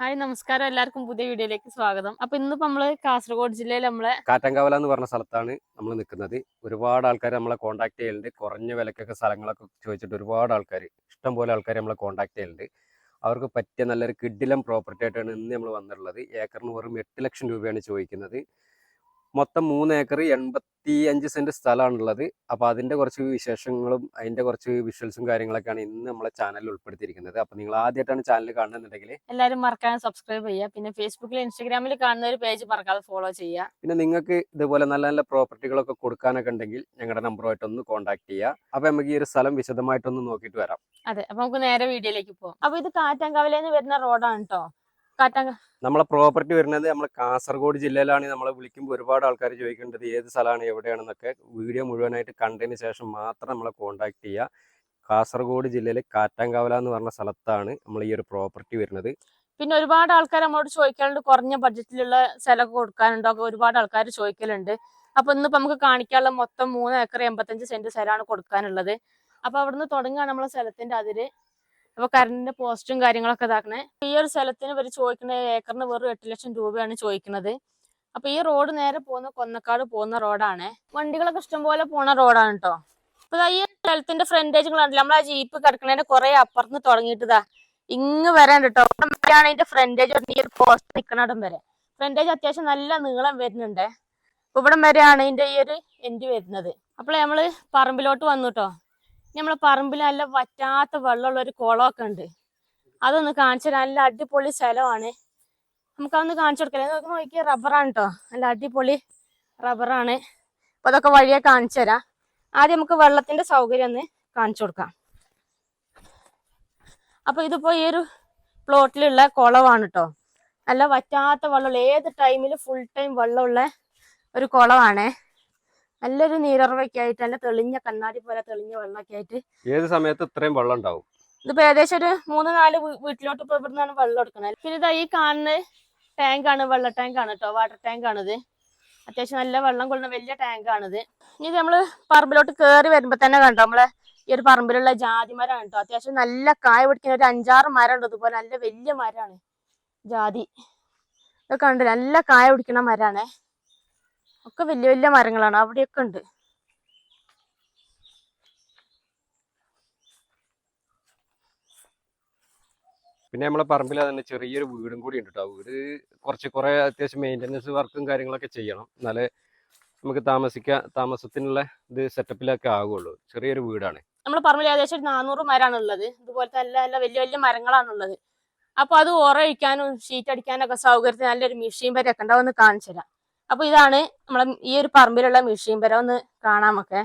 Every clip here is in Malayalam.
ഹായ് നമസ്കാരം. എല്ലാവർക്കും പുതിയ വീഡിയോയിലേക്ക് സ്വാഗതം. അപ്പൊ ഇന്ന് നമ്മൾ കാസർഗോഡ് ജില്ലയിൽ നമ്മളെ കാറ്റങ്കവല എന്ന് പറഞ്ഞ സ്ഥലത്താണ് നമ്മൾ നിൽക്കുന്നത് ഒരുപാട് ആൾക്കാർ നമ്മളെ കോൺടാക്ട് ചെയ്യലുണ്ട്. കുറഞ്ഞ വിലക്കൊക്കെ സ്ഥലങ്ങളൊക്കെ ചോദിച്ചിട്ട് ഒരുപാട് ആൾക്കാർ ഇഷ്ടം പോലെ ആൾക്കാർ നമ്മളെ കോൺടാക്ട് ചെയ്യലുണ്ട്. അവർക്ക് പറ്റിയ നല്ലൊരു കിഡിലം പ്രോപ്പർട്ടി ആയിട്ടാണ് ഇന്ന് നമ്മൾ വന്നിട്ടുള്ളത്. ഏക്കറിന് വെറും എട്ട് ലക്ഷം രൂപയാണ് ചോദിക്കുന്നത്. മൊത്തം മൂന്ന് ഏക്കർ എൺപത്തി അഞ്ച് സെന്റ് സ്ഥലമാണുള്ളത് അപ്പോൾ അതിന്റെ കുറച്ച് വിശേഷങ്ങളും അതിന്റെ കുറച്ച് വിഷ്വൽസും കാര്യങ്ങളൊക്കെയാണ് ഇന്ന് നമ്മളെ ചാനലിൽ ഉൾപ്പെടുത്തിയിരിക്കുന്നത്. അപ്പോൾ നിങ്ങൾ ആദ്യമായിട്ടാണ് ചാനൽ കാണുന്നുണ്ടെങ്കിൽ എല്ലാവരും മറക്കാതെ സബ്സ്ക്രൈബ് ചെയ്യുക. പിന്നെ ഫേസ്ബുക്കിൽ ഇൻസ്റ്റാഗ്രാമിൽ കാണുന്ന ഒരു പേജ് മറക്കാതെ ഫോളോ ചെയ്യുക. പിന്നെ നിങ്ങൾക്ക് ഇതുപോലെ നല്ല നല്ല പ്രോപ്പർട്ടികളൊക്കെ കൊടുക്കാനൊക്കെ ഉണ്ടെങ്കിൽ ഞങ്ങളുടെ നമ്പറുമായിട്ട് ഒന്ന് കോൺടാക്ട് ചെയ്യുക. അപ്പോൾ നമുക്ക് ഈ ഒരു സ്ഥലം വിശദമായിട്ടൊന്ന് നോക്കിയിട്ട് വരാം. അതെ അപ്പോൾ നമുക്ക് നേരെ വീഡിയോയിലേക്ക് പോകാം അപ്പോൾ ഇത് കാറ്റാങ്കാവിലേന്ന് വരുന്ന റോഡാണ് കേട്ടോ കാറ്റാങ്ക നമ്മളെ പ്രോപ്പർട്ടി വരുന്നത് നമ്മൾ കാസർഗോഡ് ജില്ലയിലാണ്. നമ്മളെ വിളിക്കുമ്പോൾ ഒരുപാട് ആൾക്കാർ ചോദിക്കേണ്ടത് ഏത് സ്ഥലമാണ് എവിടെയാണെന്നൊക്കെ വീഡിയോ മുഴുവനായിട്ട് കണ്ടതിന് ശേഷം മാത്രം നമ്മളെ കോൺടാക്ട് ചെയ്യുക കാസർഗോഡ് ജില്ലയിലെ കാറ്റാങ്കാവല എന്ന് പറഞ്ഞ സ്ഥലത്താണ് നമ്മൾ ഈ ഒരു പ്രോപ്പർട്ടി വരുന്നത്. പിന്നെ ഒരുപാട് ആൾക്കാർ നമ്മളോട് ചോദിക്കാറുണ്ട് കുറഞ്ഞ ബഡ്ജറ്റിലുള്ള സ്ഥലമൊക്കെ കൊടുക്കാനുണ്ടോ? ഒരുപാട് ആൾക്കാർ ചോദിക്കലുണ്ട്. അപ്പൊ ഇന്നിപ്പോ നമുക്ക് കാണിക്കാനുള്ള മൊത്തം മൂന്ന് ഏക്കർ എൺപത്തഞ്ച് സെന്റ് സ്ഥലമാണ് കൊടുക്കാനുള്ളത്. അപ്പൊ അവിടുന്ന് തുടങ്ങുകയാണ് നമ്മളെ സ്ഥലത്തിന്റെ അതിര്. അപ്പൊ കറണ്ടിന്റെ പോസ്റ്റും കാര്യങ്ങളൊക്കെ ഇതാക്കണേ. ഈ ഒരു സ്ഥലത്തിന് ഇവർ ചോദിക്കുന്ന ഏക്കറിന് വെറും എട്ട് ലക്ഷം രൂപയാണ് ചോദിക്കുന്നത്. അപ്പൊ ഈ റോഡ് നേരെ പോകുന്ന കൊന്നക്കാട് പോകുന്ന റോഡാണ്. വണ്ടികളൊക്കെ ഇഷ്ടംപോലെ പോണ റോഡാണ് കേട്ടോ അപ്പൊ ഈ സ്ഥലത്തിന്റെ ഫ്രണ്ടേജ് കണ്ടില്ല? ആ ജീപ്പ് കിടക്കണേന്റെ കുറെ അപ്പുറത്ത് തുടങ്ങിയിട്ടതാ ഇങ്ങ് വരാൻ കേട്ടോ വരെയാണ് ഇതിന്റെ ഫ്രണ്ടേജ് ഈ ഒരു പോസ്റ്റ് നിൽക്കണടം വരെ. ഫ്രണ്ടേജ് അത്യാവശ്യം നല്ല നീളം വരുന്നുണ്ട്. ഇവിടം വരെയാണ് ഇതിന്റെ ഈ ഒരു എൻഡ് വരുന്നത്. അപ്പോൾ നമ്മൾ പറമ്പിലോട്ട് വന്നു കേട്ടോ നമ്മളെ പറമ്പിൽ നല്ല വറ്റാത്ത വെള്ളമുള്ള ഒരു കുളമൊക്കെ ഉണ്ട്. അതൊന്ന് കാണിച്ചു തരാം. നല്ല അടിപൊളി സ്ഥലമാണ്. നമുക്കതൊന്ന് കാണിച്ചു കൊടുക്കല്ലേ നോക്കി നോക്കിയ റബ്ബറാണ് കേട്ടോ നല്ല അടിപൊളി റബ്ബറാണ്. അപ്പൊ അതൊക്കെ വഴിയെ കാണിച്ചു തരാം. ആദ്യം നമുക്ക് വെള്ളത്തിന്റെ സൗകര്യം ഒന്ന് കാണിച്ചു കൊടുക്കാം. അപ്പൊ ഇതിപ്പോ ഈ ഒരു പ്ലോട്ടിലുള്ള കുളമാണ് കേട്ടോ നല്ല വറ്റാത്ത വെള്ളമുള്ള ഏത് ടൈമിൽ ഫുൾ ടൈം വെള്ളമുള്ള ഒരു കുളമാണ്. നല്ലൊരു നീരുറവൊക്കെ ആയിട്ട് നല്ല തെളിഞ്ഞ കണ്ണാടി പോലെ തെളിഞ്ഞ വെള്ളമൊക്കെ ആയിട്ട്. ഏത് സമയത്ത് ഇത്രയും വെള്ളം ഉണ്ടാവും? ഇതിപ്പോ ഏകദേശം ഒരു മൂന്ന് നാല് വീട്ടിലോട്ട് ഇപ്പൊ ഇവിടുന്നാണ് വെള്ളം എടുക്കുന്നത് പിന്നെ ഇതാ ഈ കാണുന്ന ടാങ്ക് ആണ് വെള്ള ടാങ്കാണ് കേട്ടോ വാട്ടർ ടാങ്ക് ആണിത്. അത്യാവശ്യം നല്ല വെള്ളം കൊള്ളുന്ന വലിയ ടാങ്ക് ആണിത്. ഇനി ഇത് നമ്മൾ പറമ്പിലോട്ട് കയറി വരുമ്പോ തന്നെ കണ്ടോ നമ്മളെ ഈ ഒരു പറമ്പിലുള്ള ജാതി മരമാണ് കേട്ടോ അത്യാവശ്യം നല്ല കായ പിടിക്കുന്ന ഒരു അഞ്ചാറ് മരം ഉണ്ട് ഇതുപോലെ നല്ല വലിയ മരമാണ് ജാതി. ഇതൊക്കെ ഉണ്ട് നല്ല കായ പിടിക്കുന്ന മരമാണ്. ഒക്കെ വലിയ വലിയ മരങ്ങളാണ്. അവിടെയൊക്കെ ഉണ്ട്. പിന്നെ നമ്മളെ പറമ്പിൽ തന്നെ ചെറിയൊരു വീടും കൂടി ഉണ്ട് കേട്ടോ വീട് കുറച്ച് കുറേ അത്യാവശ്യം മെയിന്റനൻസ് വർക്കും കാര്യങ്ങളൊക്കെ ചെയ്യണം. എന്നാലേ നമുക്ക് താമസിക്കാൻ താമസത്തിനുള്ള ഇത് സെറ്റപ്പിലൊക്കെ ആകുള്ളൂ ചെറിയൊരു വീടാണ്. നമ്മൾ പറമ്പിൽ ഏകദേശം ഒരു നാനൂറ് മരമാണ് ഉള്ളത് ഇതുപോലത്തെ നല്ല നല്ല വലിയ വലിയ മരങ്ങളാണ് ഉള്ളത് അപ്പൊ അത് ഓറയിക്കാനും ഷീറ്റ് അടിക്കാനും ഒക്കെ സൗകര്യത്തിന് നല്ലൊരു മെഷീൻ വരെ ഒക്കെ ഉണ്ടാവും ഒന്ന് കാണിച്ചു തരാം. അപ്പൊ ഇതാണ് നമ്മളെ ഈ ഒരു പറമ്പിലുള്ള മെഷീൻ വരെ ഒന്ന് കാണാമൊക്കെ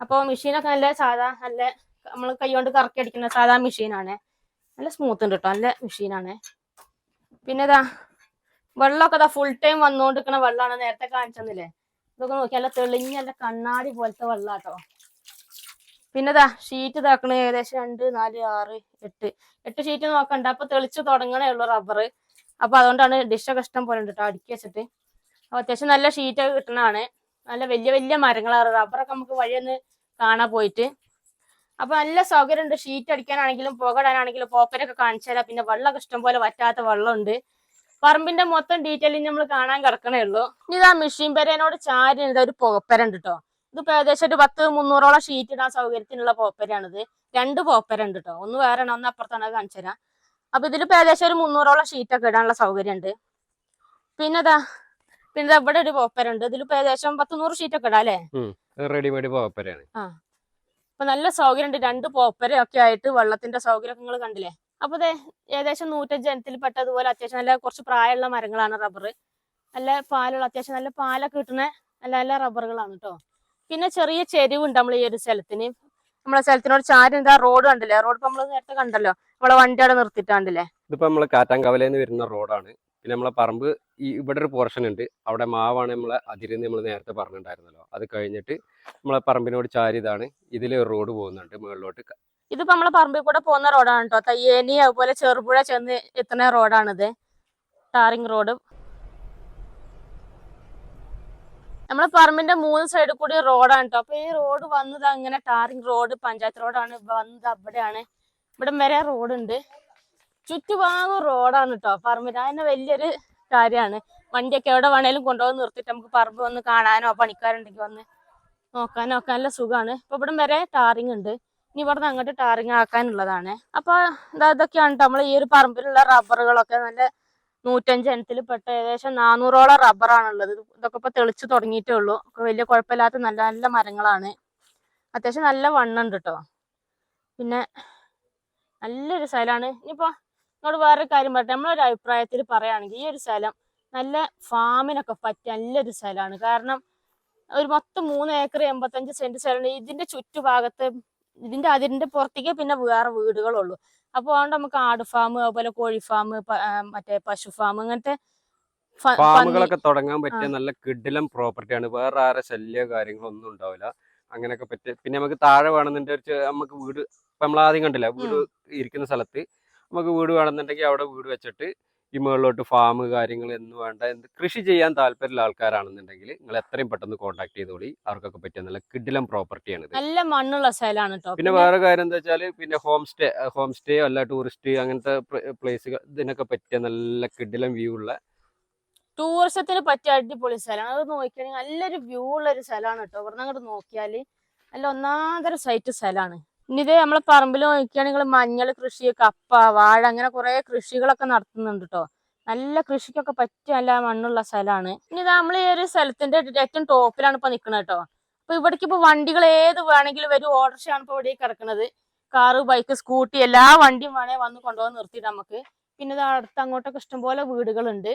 അപ്പോൾ മെഷീനൊക്കെ നല്ല സാധാ നല്ല നമ്മൾ കൈകൊണ്ട് കറക്കി അടിക്കുന്ന സാധാ മെഷീനാണ് നല്ല സ്മൂത്ത് ഉണ്ട് കേട്ടോ നല്ല മെഷീനാണ് പിന്നെ ഇതാ വെള്ളമൊക്കെ ഫുൾ ടൈം വന്നുകൊണ്ടിരിക്കുന്ന വെള്ളമാണ് നേരത്തെ കാണിച്ചെന്നില്ലേ? ഇതൊക്കെ നോക്കി നല്ല തെളിഞ്ഞ നല്ല കണ്ണാടി പോലത്തെ വെള്ളാട്ടോ. പിന്നെ ഇതാ ഷീറ്റ് ഇതാക്കണ ഏകദേശം രണ്ട് നാല് ആറ് എട്ട്. എട്ട് ഷീറ്റ് നോക്കണ്ട അപ്പൊ തെളിച്ച് തുടങ്ങണേ ഉള്ളൂ റബ്ബർ അപ്പൊ അതുകൊണ്ടാണ് ഡിഷൊക്കെ ഇഷ്ടം പോലെ ഉണ്ട് കേട്ടോ അടുക്കി വെച്ചിട്ട്. അത്യാവശ്യം നല്ല ഷീറ്റ് കിട്ടണതാണ് നല്ല വലിയ വലിയ മരങ്ങളാണ്. റബ്ബറൊക്കെ നമുക്ക് വഴിയൊന്ന് കാണാൻ പോയിട്ട്. അപ്പൊ നല്ല സൗകര്യം ഉണ്ട് ഷീറ്റ് അടിക്കാനാണെങ്കിലും പുകടാനാണെങ്കിലും പോപ്പരൊക്കെ കാണിച്ചു തരാം. പിന്നെ വെള്ളമൊക്കെ ഇഷ്ടംപോലെ വറ്റാത്ത വെള്ളമുണ്ട്. പറമ്പിന്റെ മൊത്തം ഡീറ്റെയിലിംഗ് നമ്മൾ കാണാൻ കിടക്കണേ ഉള്ളൂ. ഇനി ഇതാ മെഷീൻ പെരേനോട് ചാരി ഒരു പോപ്പര ഉണ്ട് കേട്ടോ ഇതിപ്പോ ഏകദേശം ഒരു പത്ത് മുന്നൂറോളം ഷീറ്റ് ഇടാൻ സൗകര്യത്തിനുള്ള പോപ്പരാണിത്. രണ്ട് പോപ്പര ഉണ്ട് കേട്ടോ ഒന്ന് വേറെ ഒന്ന് അപ്പുറത്താണ് കാണിച്ചു തരാം. അപ്പൊ ഇതിലിപ്പോ ഏകദേശം ഒരു മുന്നൂറോളം ഷീറ്റൊക്കെ ഇടാനുള്ള സൗകര്യം ഉണ്ട് പിന്നെ ഇവിടെ ഒരു പോപ്പർ ഉണ്ട്. ഇതിലിപ്പോ ഏകദേശം പത്ത് നൂറ് ഷീറ്റ് ഒക്കെ ഇടാം അല്ലേ? റെഡിമെയ്ഡ് പോപ്പരയാണ് അപ്പൊ നല്ല സൗകര്യം ഉണ്ട് രണ്ട് പോപ്പര ഒക്കെ ആയിട്ട് വെള്ളത്തിന്റെ സൗകര്യം നിങ്ങൾ കണ്ടില്ലേ? അപ്പൊ ദേ ഏകദേശം നൂറ്റഞ്ച് ജനത്തിൽപ്പെട്ട പെട്ടതുപോലെ അത്യാവശ്യം നല്ല കുറച്ച് പ്രായമുള്ള മരങ്ങളാണ് റബ്ബർ നല്ല പാലുള്ള അത്യാവശ്യം നല്ല പാലൊക്കെ കിട്ടുന്ന നല്ല നല്ല റബ്ബറുകളാണ് കേട്ടോ പിന്നെ ചെറിയ ചെരിവുണ്ട് നമ്മൾ ഈ ഒരു സ്ഥലത്തിന്. നമ്മളെ സ്ഥലത്തിനോട് ചാരി എന്താ റോഡ് കണ്ടില്ലേ? റോഡ് ഇപ്പൊ നമ്മൾ നേരത്തെ കണ്ടല്ലോ. നമ്മളെ വണ്ടി അവിടെ നിർത്തിട്ടാണ്ടില്ലേ ഇതിപ്പോ നമ്മൾ കാറ്റാങ്കവലേന്ന് വരുന്ന റോഡാണ് പിന്നെ നമ്മളെ പറമ്പ് ഈ ഇവിടെ ഒരു പോർഷൻ ഉണ്ട്. അവിടെ മാവാണ് നമ്മളെ അതിരെന്ന് നമ്മൾ നേരത്തെ പറഞ്ഞിട്ടുണ്ടായിരുന്നല്ലോ അത് കഴിഞ്ഞിട്ട് നമ്മളെ പറമ്പിനോട് ചാരി ഇതാണ്. ഇതിൽ റോഡ് പോകുന്നുണ്ട് മുകളിലോട്ട്. ഇതിപ്പോ നമ്മളെ പറമ്പിൽ കൂടെ പോകുന്ന റോഡാണ് കേട്ടോ തയ്യേനി അതുപോലെ ചെറുപുഴ ചെന്ന് എത്തുന്ന റോഡാണിത് ടാറിങ് റോഡ് നമ്മളെ പറമ്പിന്റെ മൂന്ന് സൈഡിൽ കൂടി റോഡാണ് കേട്ടോ അപ്പൊ ഈ റോഡ് വന്നത് അങ്ങനെ ടാറിങ് റോഡ് പഞ്ചായത്ത് റോഡാണ് വന്നത് അവിടെയാണ്. ഇവിടെ വരെ റോഡുണ്ട് ചുറ്റുഭാഗം റോഡാണ് കേട്ടോ പറമ്പിന് അതന്നെ വലിയൊരു കാര്യമാണ്. വണ്ടിയൊക്കെ എവിടെ വേണേലും കൊണ്ടുപോയി നിർത്തിയിട്ട് നമുക്ക് പറമ്പ് വന്ന് കാണാനോ പണിക്കാരുണ്ടെങ്കിൽ വന്ന് നോക്കാനോ ഒക്കെ നല്ല സുഖമാണ് ഇപ്പൊ ഇവിടം വരെ ടാറിങ് ഉണ്ട്. ഇനി ഇവിടെ നിന്ന് അങ്ങോട്ട് ടാറിങ് ആക്കാനുള്ളതാണ്. അപ്പൊ ഇതാ ഇതൊക്കെയാണ് ട്ടോ. നമ്മളെ ഈ ഒരു പറമ്പിലുള്ള റബ്ബറുകളൊക്കെ നല്ല നൂറ്റഞ്ച് എണ്ണത്തിൽ പെട്ട ഏകദേശം നാനൂറോളം റബ്ബറാണുള്ളത്. ഇതൊക്കെ ഇപ്പൊ തെളിച്ച് തുടങ്ങിയിട്ടേ ഉള്ളൂ. വലിയ കുഴപ്പമില്ലാത്ത നല്ല നല്ല മരങ്ങളാണ്. അത്യാവശ്യം നല്ല വണ്ണുണ്ട് കേട്ടോ പിന്നെ നല്ലൊരു സ്ഥലമാണ്. ഇനിയിപ്പോ നിങ്ങളോട് വേറെ കാര്യം പറയട്ടെ. നമ്മളൊരു അഭിപ്രായത്തിൽ പറയുകയാണെങ്കിൽ ഈ ഒരു സ്ഥലം നല്ല ഫാമിനൊക്കെ പറ്റിയ നല്ലൊരു സ്ഥലമാണ്. കാരണം ഒരു മൊത്തം മൂന്ന് ഏക്കർ എൺപത്തഞ്ച് സെന്റ് സ്ഥലമുണ്ട്. ഇതിന്റെ ചുറ്റുഭാഗത്ത് ഇതിന്റെ അതിരിന്റെ പുറത്തേക്ക് പിന്നെ വേറെ വീടുകളുള്ളൂ. അപ്പോൾ അതുകൊണ്ട് നമുക്ക് ആട് ഫാം അതുപോലെ കോഴി ഫാം മറ്റേ പശു ഫാം അങ്ങനത്തെ ഫാമുകളൊക്കെ തുടങ്ങാൻ പറ്റിയ നല്ല കിഡിലം പ്രോപ്പർട്ടിയാണ് വേറെ ആരെ ശല്യ കാര്യങ്ങളൊന്നും ഉണ്ടാവില്ല. അങ്ങനെയൊക്കെ പറ്റിയ പിന്നെ നമുക്ക് താഴെ വേണമെന്നുണ്ടെങ്കിൽ നമുക്ക് വീട് ഇപ്പൊ നമ്മൾ ആദ്യം കണ്ടില്ല? വീട് ഇരിക്കുന്ന സ്ഥലത്ത് നമുക്ക് വീട് വേണമെന്നുണ്ടെങ്കിൽ അവിടെ വീട് വെച്ചിട്ട് ഈ മുകളിലോട്ട് ഫാം കാര്യങ്ങൾ എന്ന് വേണ്ട എന്ത് കൃഷി ചെയ്യാൻ താല്പര്യമുള്ള ആൾക്കാരാണെന്നുണ്ടെങ്കിൽ നിങ്ങൾ എത്രയും പെട്ടെന്ന് കോൺടാക്ട് ചെയ്തോളി. അവർക്കൊക്കെ പറ്റിയ നല്ല കിഡിലം പ്രോപ്പർട്ടിയാണ് നല്ല മണ്ണുള്ള സ്ഥലമാണ് പിന്നെ വേറെ കാര്യം എന്താ വെച്ചാൽ പിന്നെ ഹോം സ്റ്റേ ഹോം സ്റ്റേ അല്ല ടൂറിസ്റ്റ് അങ്ങനത്തെ പ്ലേസുകൾ ഇതിനൊക്കെ പറ്റിയ നല്ല കിഡിലം വ്യൂ ഉള്ള ടൂറിസത്തിന് പറ്റിയ അടിപൊളി സ്ഥലമാണ്. അത് നോക്കിയാണെങ്കിൽ നല്ലൊരു വ്യൂ ഉള്ള ഒരു സ്ഥലമാണ് കേട്ടോ ഇവിടുന്ന് അങ്ങോട്ട് നോക്കിയാൽ നല്ല ഒന്നാന്തര സൈറ്റ് സ്ഥലമാണ്. ഇനി ഇത് നമ്മളെ പറമ്പിൽ നോക്കുകയാണെങ്കിൽ മഞ്ഞൾ കൃഷി കപ്പ വാഴ അങ്ങനെ കുറെ കൃഷികളൊക്കെ നടത്തുന്നുണ്ട് കേട്ടോ നല്ല കൃഷിക്കൊക്കെ പറ്റിയ നല്ല മണ്ണുള്ള സ്ഥലമാണ് ഇനി ഇത് നമ്മൾ ഈ ഒരു സ്ഥലത്തിന്റെ ഏറ്റവും ടോപ്പിലാണ് ഇപ്പൊ നിൽക്കുന്നത് കേട്ടോ അപ്പൊ ഇവിടേക്ക് ഇപ്പൊ വണ്ടികൾ ഏത് വേണമെങ്കിലും വരും. ഓട്ടോറിക്ഷയാണ് ഇപ്പൊ ഇവിടെ കിടക്കുന്നത് കാറ് ബൈക്ക് സ്കൂട്ടി എല്ലാ വണ്ടിയും വേണേ വന്ന് കൊണ്ടുപോകാൻ നിർത്തിയിട്ട് നമുക്ക്. പിന്നെ ഇത് അടുത്ത് അങ്ങോട്ടൊക്കെ ഇഷ്ടംപോലെ വീടുകളുണ്ട്.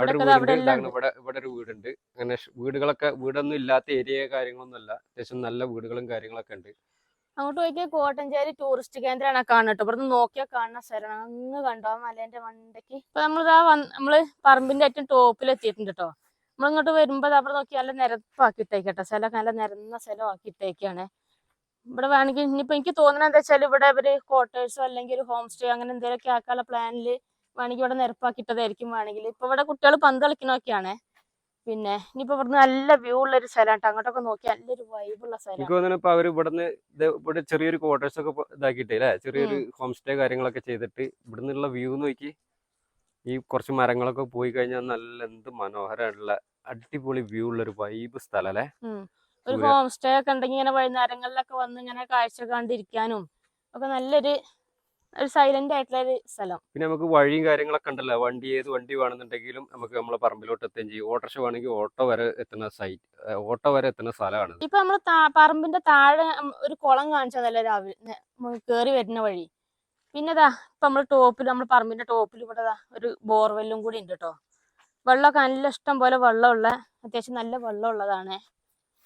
അവിടെ ഒരു വീടുണ്ട് ഇവിടെ ഇവിടെ ഒരു വീടുണ്ട്. അങ്ങനെ വീടുകളൊക്കെ വീടൊന്നും ഇല്ലാത്ത ഏരിയ കാര്യങ്ങളൊന്നും അല്ല അത്യാവശ്യം നല്ല വീടുകളും കാര്യങ്ങളൊക്കെ ഉണ്ട്. അങ്ങോട്ട് പോയിട്ട് കോട്ടഞ്ചേരി ടൂറിസ്റ്റ് കേന്ദ്രമാണ് കാണുന്നത് കേട്ടോ. ഇവിടുന്ന് നോക്കിയാൽ കാണുന്ന സ്ഥലമാണ്. അങ്ങ് കണ്ടോ? മലേന്റെ മണ്ടയ്ക്ക്. ഇപ്പൊ നമ്മളിതാ നമ്മൾ പറമ്പിന്റെ ഏറ്റവും ടോപ്പിൽ എത്തിയിട്ടുണ്ട് കേട്ടോ. നമ്മളിങ്ങോട്ട് വരുമ്പോ ദാ അവിടെ നോക്കി നല്ല നിരപ്പാക്കിയിട്ടേക്കട്ടെ സ്ഥലം നല്ല നിരന്ന സ്ഥലം ആക്കിയിട്ടേക്കാണ് ഇവിടെ വേണമെങ്കിൽ ഇനിയിപ്പോ എനിക്ക് തോന്നുന്നത് എന്താ വെച്ചാൽ ഇവിടെ ഇവർ ക്വാർട്ടേഴ്സോ അല്ലെങ്കിൽ ഒരു ഹോം സ്റ്റേ അങ്ങനെ എന്തെങ്കിലുമൊക്കെ ആക്കാനുള്ള പ്ലാനിൽ വേണമെങ്കിൽ ഇവിടെ നിരപ്പാക്കിയിട്ടതായിരിക്കും വേണമെങ്കിൽ ഇപ്പൊ ഇവിടെ കുട്ടികൾ പന്ത് കളിക്കണമൊക്കെയാണേ പിന്നെ ഇനിയിപ്പോ ഇവിടുന്ന് നല്ല വ്യൂ ഉള്ള ഒരു സ്ഥലമാണ് അങ്ങോട്ടൊക്കെ നോക്കി നല്ലൊരു വൈബുള്ള സ്ഥലം. ഇപ്പൊ അവർ ഇവിടുന്ന് ഇവിടെ ചെറിയൊരു ക്വാർട്ടേഴ്സ് ഒക്കെ ഇതാക്കിട്ടേ അല്ലെ? ചെറിയൊരു ഹോം സ്റ്റേ കാര്യങ്ങളൊക്കെ ചെയ്തിട്ട് ഇവിടുന്നുള്ള വ്യൂ നോക്കി ഈ കുറച്ച് മരങ്ങളൊക്കെ പോയി കഴിഞ്ഞാൽ നല്ല എന്ത് മനോഹരമായിട്ടുള്ള അടിപൊളി വ്യൂ ഉള്ള ഒരു വൈബ് സ്ഥലം അല്ലെ? ഒരു ഹോം സ്റ്റേ ഒക്കെ ഉണ്ടെങ്കിൽ ഇങ്ങനെ വൈകുന്നേരങ്ങളിലൊക്കെ വന്ന് ഇങ്ങനെ കാഴ്ച കണ്ടിരിക്കാനും ഒക്കെ നല്ലൊരു ഒരു സൈലന്റ് ആയിട്ടുള്ള ഒരു സ്ഥലം. പിന്നെ നമുക്ക് വഴിയും കാര്യങ്ങളൊക്കെ ഉണ്ടല്ലോ. വണ്ടി ഏത് വണ്ടി വേണമെന്നുണ്ടെങ്കിലും നമുക്ക് നമ്മളെ പറമ്പിലോട്ട് എത്തുകയും ചെയ്യും. ഓട്ടോറിക്ഷ വേണമെങ്കിൽ ഓട്ടോ വരെ എത്തുന്ന സൈറ്റ് ഓട്ടോ വരെ എത്തുന്ന സ്ഥലമാണ് ഇപ്പൊ നമ്മൾ പറമ്പിന്റെ താഴെ ഒരു കുളം കാണിച്ചതല്ലേ രാവിലെ. കേറി വരുന്ന വഴി. പിന്നെ ദാ ഇപ്പൊ നമ്മൾ ടോപ്പിൽ നമ്മൾ പറമ്പിന്റെ ടോപ്പിൽ ഇവിടെ ഒരു ബോർവെല്ലും കൂടി ഉണ്ട് കേട്ടോ വെള്ളമൊക്കെ നല്ല ഇഷ്ടം പോലെ വെള്ളമുള്ള അത്യാവശ്യം നല്ല വെള്ളമുള്ളതാണ്.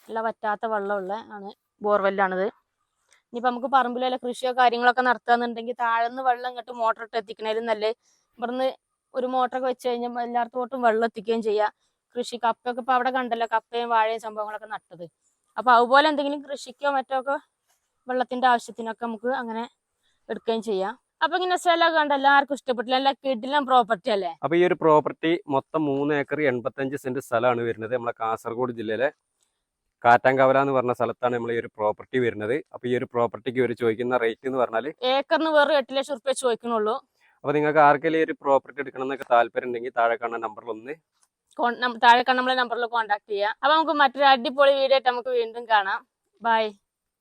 നല്ല വറ്റാത്ത വെള്ളമുള്ള ആണ് ബോർവെല്ലാണിത്. ഇനിയിപ്പോ നമുക്ക് പറമ്പിൽ വല്ല കൃഷിയോ കാര്യങ്ങളൊക്കെ നടത്തുകയെന്നുണ്ടെങ്കിൽ താഴ്ന്ന് വെള്ളം ഇങ്ങോട്ട് മോട്ടർ ഇട്ട് എത്തിക്കണേലും നല്ല ഇവിടുന്ന് ഒരു മോട്ടറൊക്കെ വെച്ച് കഴിഞ്ഞാൽ എല്ലായിടത്തോട്ടും വെള്ളം എത്തിക്കുകയും ചെയ്യാം. കൃഷി കപ്പയൊക്കെ ഇപ്പൊ അവിടെ കണ്ടല്ലോ കപ്പയും വാഴയും സംഭവങ്ങളൊക്കെ നട്ടത്. അപ്പൊ അതുപോലെ എന്തെങ്കിലും കൃഷിക്കോ മറ്റോ ഒക്കെ വെള്ളത്തിന്റെ ആവശ്യത്തിനൊക്കെ നമുക്ക് അങ്ങനെ എടുക്കുകയും ചെയ്യാം. അപ്പൊ ഇങ്ങനെ സ്ഥലമൊക്കെ കണ്ട എല്ലാവർക്കും ഇഷ്ടപ്പെട്ടില്ല. എല്ലാ പ്രോപ്പർട്ടി അല്ലേ? അപ്പൊ ഈ ഒരു പ്രോപ്പർട്ടി മൊത്തം മൂന്ന് ഏക്കർ എൺപത്തഞ്ച് സെന്റ് സ്ഥലമാണ് വരുന്നത്. നമ്മളെ കാസർഗോഡ് ജില്ലയിലെ കാറ്റാങ്കവല എന്ന് പറഞ്ഞ സ്ഥലത്താണ് നമ്മൾ ഈ ഒരു പ്രോപ്പർട്ടി വരുന്നത്. അപ്പൊ ഈ ഒരു പ്രോപ്പർട്ടിക്ക് ഒരു ചോദിക്കുന്ന റേറ്റ് എന്ന് പറഞ്ഞാൽ ഏക്കറിന് വെറും എട്ട് ലക്ഷം റുപ്യ ചോദിക്കണുള്ളൂ അപ്പൊ നിങ്ങൾക്ക് ആർക്കെങ്കിലും ഈ ഒരു പ്രോപ്പർട്ടി എടുക്കണം എന്നൊക്കെ താല്പര്യം ഉണ്ടെങ്കിൽ താഴെ കാണുന്ന നമ്പറിൽ ഒന്ന് താഴെ കാണുന്ന നമ്മളെ നമ്പറിൽ കോൺടാക്ട് ചെയ്യാം. അപ്പൊ നമുക്ക് മറ്റൊരു അടിപൊളി വീഡിയോ ആയിട്ട് നമുക്ക് വീണ്ടും കാണാം. ബൈ